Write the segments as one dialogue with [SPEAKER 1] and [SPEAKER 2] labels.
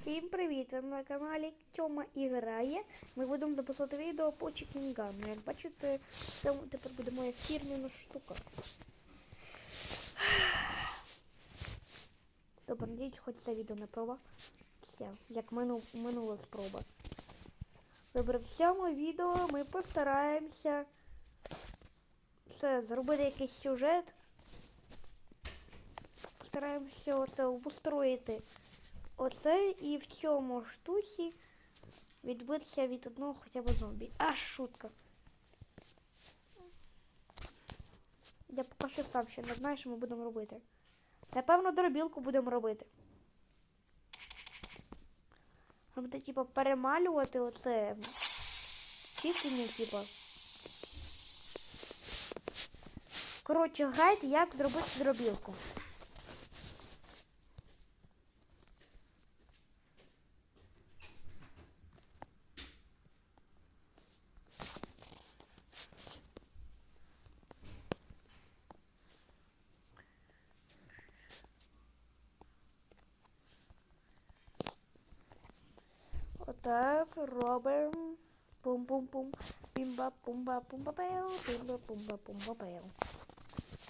[SPEAKER 1] Всім привіт! Ви на каналі Тьома і грає. Ми будемо записувати відео по чекінгану. Як бачите, це тепер буде моя фірміна штука. Добре, надіюсь, хоч це відео не проба. Все, як мину, минула спроба. Добре, в цьому відео ми постараємося це, зробити якийсь сюжет. Постараємося оце обустроїти оце і в цьому штуці відбитися від одного хоча б зомбі. А, шутка. Я поки що сам ще не знаю, що ми будемо робити. Напевно, дробілку будемо робити. Робити, типу, перемалювати оце чікінів, типу. Коротше, гайд, як зробити дробілку. Отак робимо. Пум-пум-пум. Пімба пумба пумба пел. Пімба пумба пумба пел.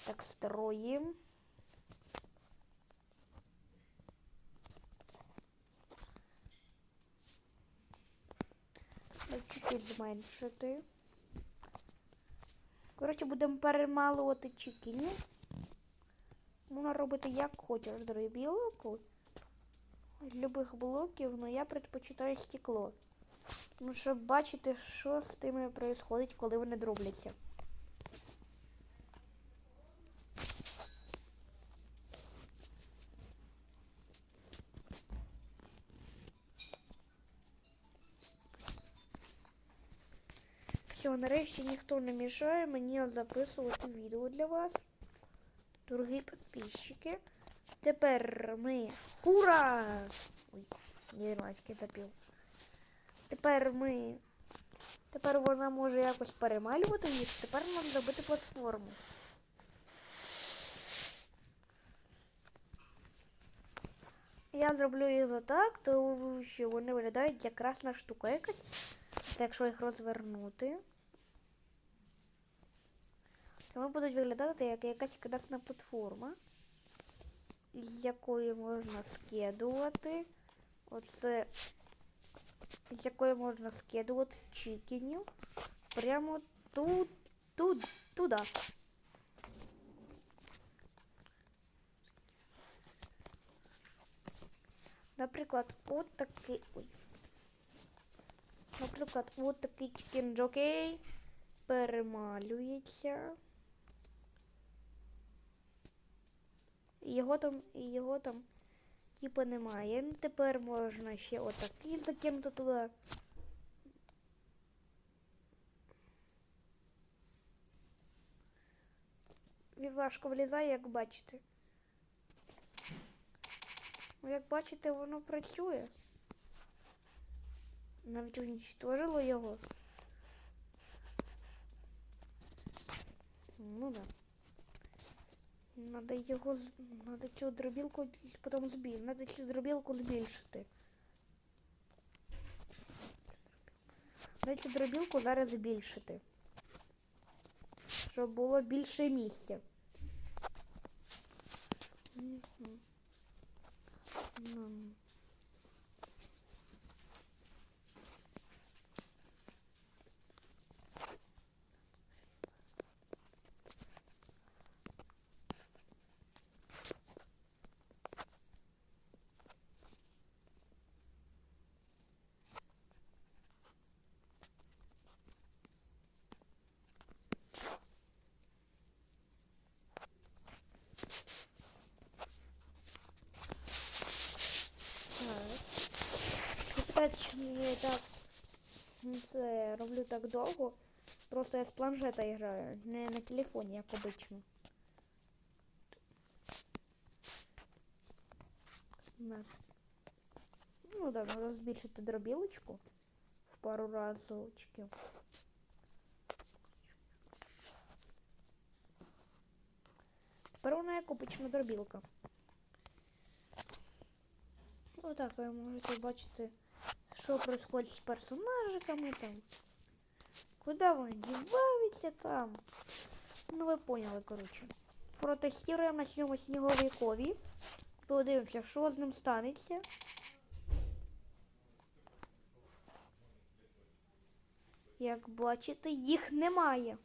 [SPEAKER 1] Так строїм. Так, Чуть-чуть зменшити. Коротше, будемо перемалувати чекінів. Можна робити як хочеш дробілку любих блоків, але я предпочитаю стекло. Ну, щоб бачити, що з тими відбувається, коли вони дробляться. Все, нарешті ніхто не мішає мені записувати відео для вас. Дорогі підписчики. Тепер ми. Ура! Ой, нірманський запів. Тепер ми. Тепер вона може якось перемалювати їх. Тепер нам зробити платформу. Я зроблю їх отак, тому що вони виглядають як красна штука якась. Це якщо їх розвернути. То вони будуть виглядати як якась красна платформа якої можна скидувати. Оце з якої можна скидувати чікінів прямо тут, тут, туди. Наприклад, от такий. Ой. Наприклад, от такий чікін джокей перемалюється. Його там, його там, типу, немає. Тепер можна ще отакий закинути туди. Він важко влізає, як бачите. Ну, як бачите, воно працює. Навіть уничтожило його. Ну да. Надо його надо цю дробілку потім збільшити. Надо цю дробілку збільшити. Надо цю дробілку зараз збільшити. Щоб було більше місця. Мгм. Ну. Чому я так це роблю так довго? Просто я з планшета граю, не на телефоні, як обично. Ну так, треба збільшити дробілочку в пару разочків. Тепер вона як обична дробілка. Отак ви можете бачити, що відбувається з персонажиками там. Куди вони діваються там. Ну ви поняли, коротше. Протестуємо на цьому сніговикові. Подивимося, що з ним станеться. Як бачите, їх немає.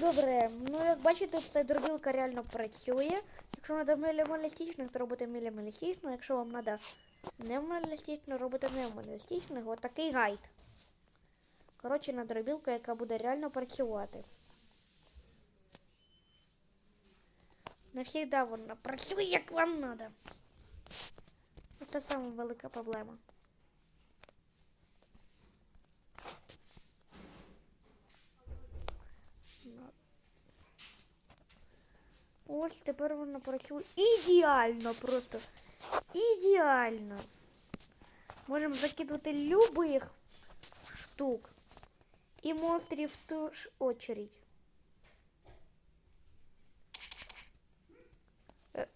[SPEAKER 1] Добре, ну як бачите, все дробілка реально працює. Якщо треба мілімалістично, то робите мінімалістично. Якщо вам треба немалістично, робите немалістично. Ось такий гайд. Коротше, на дробілку, яка буде реально працювати. Не всегда вона працює, як вам треба. Це саме велика проблема. Ось тепер вона працює ідеально просто. Ідеально. Можемо закидувати любих штук. І монстрів в ту ж очередь. Е.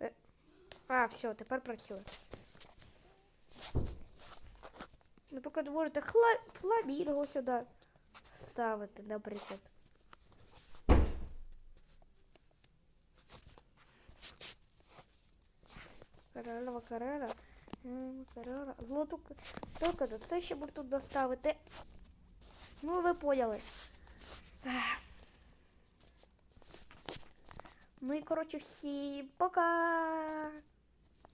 [SPEAKER 1] Е. А, все, тепер працює. Наприклад, можете хла... фламінго сюди ставити, наприклад. Королева Карера. Карера. Золоту к- Тільки до це ще можу тут доставити. Ну, ви поняли. Ну і коротше всі пока!